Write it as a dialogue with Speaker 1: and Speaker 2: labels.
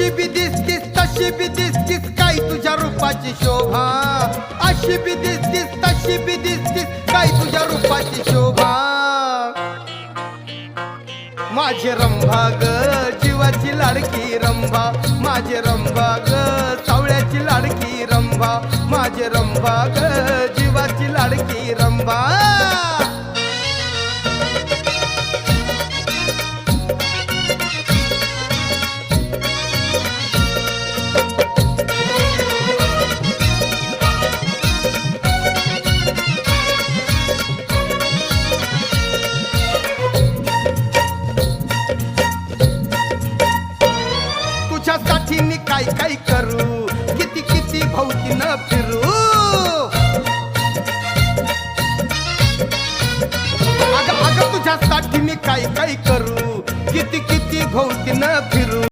Speaker 1: अशी बी दिसतीस तशी बी दिसतीस काय तुझ्या रूपाची शोभा? अशी बी दिसतीस तशी बी दिसतीस काय तुझ्या रूपाची शोभा? माझे रंभा ग जीवाची लाडकी रंभा. माझे रंभा ग सावळ्याची लाडकी रंभा. माझे रंभा ग जीवाची लाडकी रंभा. तुझ्यासाठी मी काय काय करू? किती किती भोवती न फिरू? अग अग तुझ्यासाठी मी काय काय करू? किती किती भोवती न फिरू?